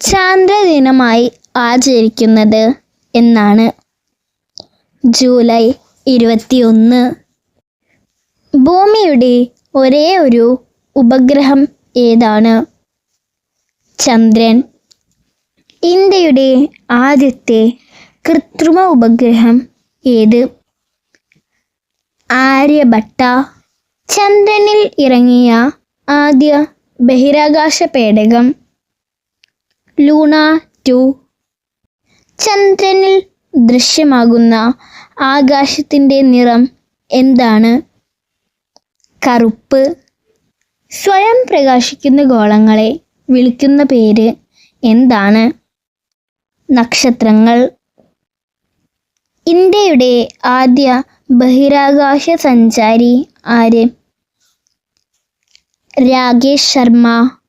ചാന്ദ്രദിനമായി ആചരിക്കുന്നത് എന്നാണ്. ജൂലൈ ഇരുപത്തിയൊന്ന്. ഭൂമിയുടെ ഒരേ ഒരു ഉപഗ്രഹം ഏതാണ്? ചന്ദ്രൻ. ഇന്ത്യയുടെ ആദ്യത്തെ കൃത്രിമ ഉപഗ്രഹം ഏത്? ആര്യഭട്ട. ചന്ദ്രനിൽ ഇറങ്ങിയ ആദ്യ ബഹിരാകാശ പേടകം ലൂണ ടു. ചന്ദ്രനിൽ ദൃശ്യമാകുന്ന ആകാശത്തിന്റെ നിറം എന്താണ്? കറുപ്പ്. സ്വയം പ്രകാശിക്കുന്ന ഗോളങ്ങളെ വിളിക്കുന്ന പേര് എന്താണ്? നക്ഷത്രങ്ങൾ. ഇന്ത്യയുടെ ആദ്യ ബഹിരാകാശ സഞ്ചാരി ആര്? രാകേഷ് ശർമ്മ.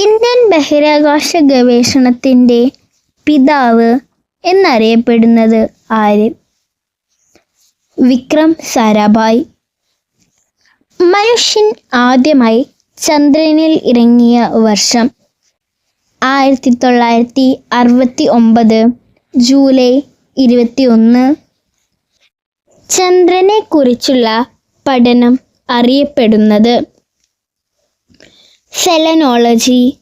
ഇന്ത്യൻ ബഹിരാകാശ ഗവേഷണത്തിന്റെ പിതാവ് എന്നറിയപ്പെടുന്നത് ആര്? വിക്രം സാരാഭായ്. മനുഷ്യൻ ആദ്യമായി ചന്ദ്രനിൽ ഇറങ്ങിയ വർഷം ആയിരത്തി തൊള്ളായിരത്തി അറുപത്തി ഒമ്പത് ജൂലൈ ഇരുപത്തി ഒന്ന് ചന്ദ്രനെക്കുറിച്ചുള്ള പഠനം അറിയപ്പെടുന്നത് സെലനോളജി.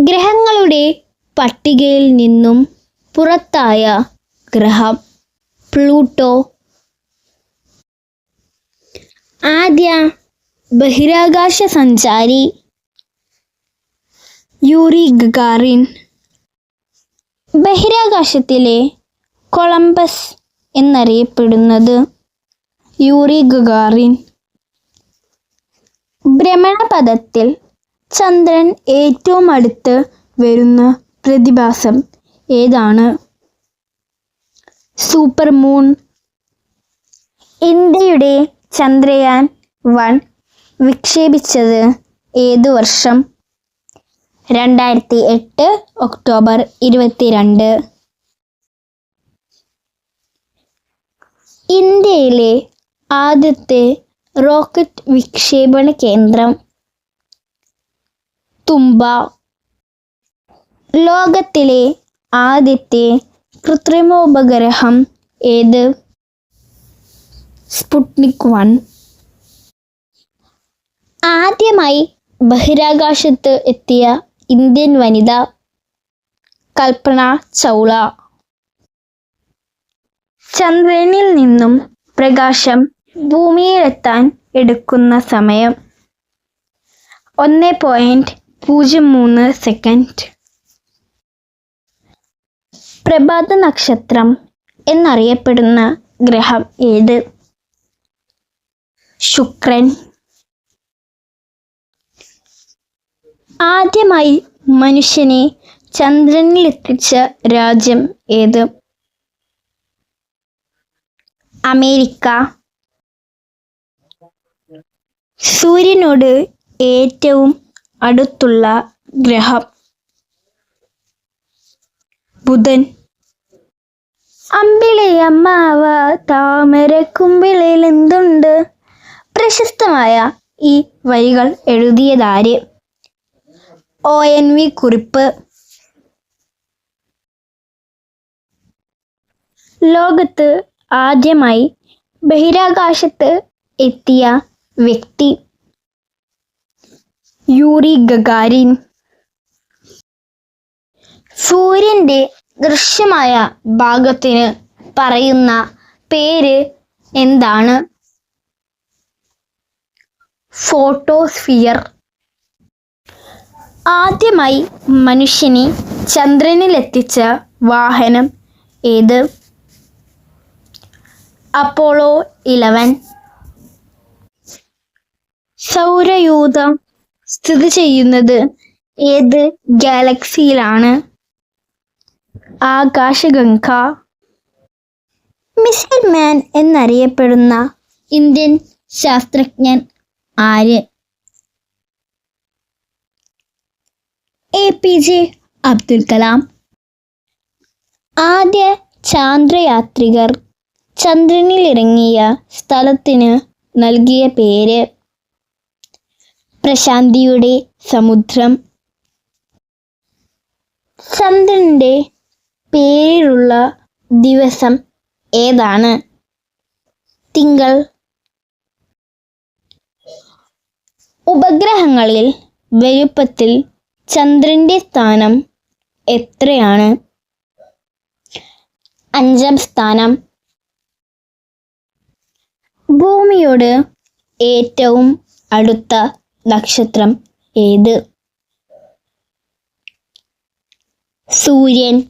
ഗ്രഹങ്ങളുടെ പട്ടികയിൽ നിന്നും പുറത്തായ ഗ്രഹം പ്ലൂട്ടോ. ആദ്യ ബഹിരാകാശ സഞ്ചാരി യൂറി ഗഗാറിൻ. ബഹിരാകാശത്തിലെ കൊളംബസ് എന്നറിയപ്പെടുന്നത് യൂറി ഗഗാറിൻ. ഭ്രമണപഥത്തിൽ ചന്ദ്രൻ ഏറ്റവും അടുത്ത് വരുന്ന പ്രതിഭാസം ഏതാണ്? സൂപ്പർ മൂൺ ഇന്ത്യയുടെ ചന്ദ്രയാൻ വൺ വിക്ഷേപിച്ചത് ഏതു വർഷം? രണ്ടായിരത്തി എട്ട് ഒക്ടോബർ ഇരുപത്തിരണ്ട്. ഇന്ത്യയിലെ ആദ്യത്തെ റോക്കറ്റ് വിക്ഷേപണ കേന്ദ്രം തുമ്പ. ലോകത്തിലെ ആദ്യത്തെ കൃത്രിമോപഗ്രഹം ഏത്? Sputnik one. ആദ്യമായി ബഹിരാകാശത്ത് എത്തിയ ഇന്ത്യൻ വനിത കൽപ്പന ചൗള. ചന്ദ്രനിൽ നിന്നും പ്രകാശം ഭൂമിയിലെത്താൻ എടുക്കുന്ന സമയം. ഒന്ന് പോയിന്റ് പൂജ്യം മൂന്ന് സെക്കൻഡ് പ്രഭാത നക്ഷത്രം എന്നറിയപ്പെടുന്ന ഗ്രഹം ഏത്? ശുക്രൻ. ആദ്യമായി മനുഷ്യനെ ചന്ദ്രനിൽ എത്തിച്ച രാജ്യം ഏത്? അമേരിക്ക. സൂര്യനോട് ഏറ്റവും അടുത്തുള്ള ഗ്രഹം ബുധൻ. അമ്പിളിയമ്മാവ താമരക്കുമ്പിളിൽ എന്തുണ്ട്? പ്രശസ്തമായ ഈ വരികൾ എഴുതിയതാര്? ഒ. എൻ. വി. കുറിപ്പ്. ലോകത്ത് ആദ്യമായി ബഹിരാകാശത്ത് എത്തിയ വ്യക്തി. Yuri Gagarin. സൂര്യന്റെ ദൃശ്യമായ ഭാഗത്തിന് പറയുന്ന പേര് എന്താണ്? ഫോട്ടോസ്ഫിയർ. ആദ്യമായി മനുഷ്യനെ ചന്ദ്രനിലെത്തിച്ച വാഹനം ഏത്? Apollo eleven. സൗരയൂഥം സ്ഥിതി ചെയ്യുന്നത് ഏത് ഗാലക്സിയിലാണ്? ആകാശഗംഗ മിസൈൽ മാൻ എന്നറിയപ്പെടുന്ന ഇന്ത്യൻ ശാസ്ത്രജ്ഞൻ ആര്? A P J Abdul Kalam. ആദ്യ ചാന്ദ്രയാത്രികർ ചന്ദ്രനിലിറങ്ങിയ സ്ഥലത്തിന് നൽകിയ പേര് പ്രശാന്തിയുടെ സമുദ്രം. ചന്ദ്രന്റെ പേരിലുള്ള ദിവസം ഏതാണ്? തിങ്കൾ. ഉപഗ്രഹങ്ങളിൽ വലുപ്പത്തിൽ ചന്ദ്രന്റെ സ്ഥാനം എത്രയാണ്? അഞ്ചാം സ്ഥാനം. ഭൂമിയോട് ഏറ്റവും അടുത്ത നക്ഷത്രം ഏത്? സൂര്യൻ.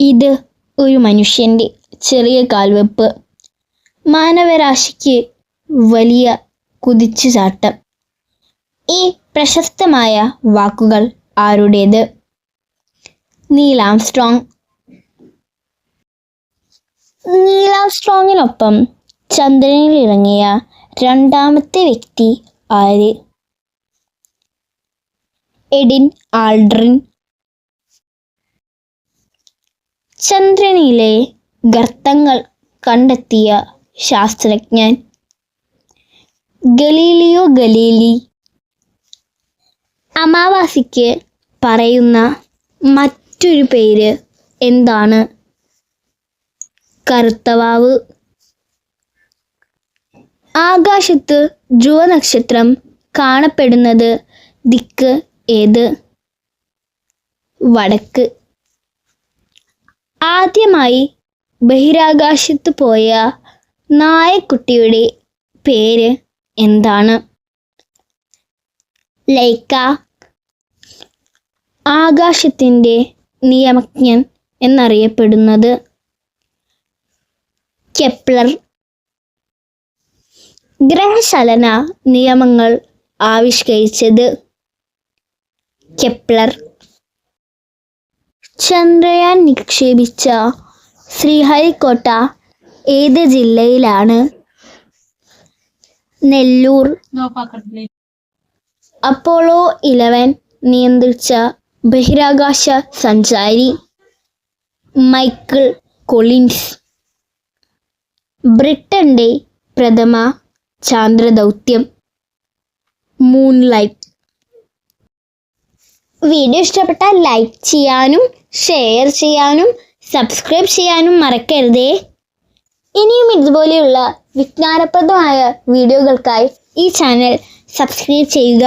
ഇത് ഒരു മനുഷ്യന്റെ ചെറിയ കാൽവെപ്പ്. മാനവരാശിക്ക് വലിയ കുതിച്ചുചാട്ടം. ഈ പ്രശസ്തമായ വാക്കുകൾ ആരുടേത്? നീലാംസ്ട്രോങ് നീലാംസ്ട്രോങ്ങിനൊപ്പം ചന്ദ്രനിൽ ഇറങ്ങിയ രണ്ടാമത്തെ വ്യക്തി ആര്? Edwin Aldrin. ചന്ദ്രനിലെ ഗർത്തങ്ങൾ കണ്ടെത്തിയ ശാസ്ത്രജ്ഞൻ ഗലീലിയോ ഗലീലി. അമാവാസിക്ക് പറയുന്ന മറ്റൊരു പേര് എന്താണ്? കറുത്തവാവ്. ആകാശത്ത് ധ്രുവനക്ഷത്രം കാണപ്പെടുന്നത് ദിക്ക് ഏത്? വടക്ക്. ആദ്യമായി ബഹിരാകാശത്ത് പോയ നായക്കുട്ടിയുടെ പേര് എന്താണ്? ലൈക്ക. ആകാശത്തിന്റെ നിയമജ്ഞൻ എന്നറിയപ്പെടുന്നത് കെപ്ലർ. ഗ്രഹചലന നിയമങ്ങൾ ആവിഷ്കരിച്ചത് കെപ്ലർ. ചന്ദ്രയാൻ നിക്ഷേപിച്ച ശ്രീഹരിക്കോട്ട ഏത് ജില്ലയിലാണ്? നെല്ലൂർ. അപ്പോളോ ഇലവൻ നിയന്ത്രിച്ച ബഹിരാകാശ സഞ്ചാരി മൈക്കിൾ കൊളിൻസ്. ബ്രിട്ടന്റെ പ്രഥമ ചാന്ദ്രദൗത്യം മൂൺലൈറ്റ് വീഡിയോ ഇഷ്ടപ്പെട്ടാൽ ലൈക്ക് ചെയ്യാനും ഷെയർ ചെയ്യാനും സബ്സ്ക്രൈബ് ചെയ്യാനും മറക്കരുതേ. ഇനിയും ഇതുപോലെയുള്ള വിജ്ഞാനപ്രദമായ വീഡിയോകൾക്കായി ഈ ചാനൽ സബ്സ്ക്രൈബ് ചെയ്യുക.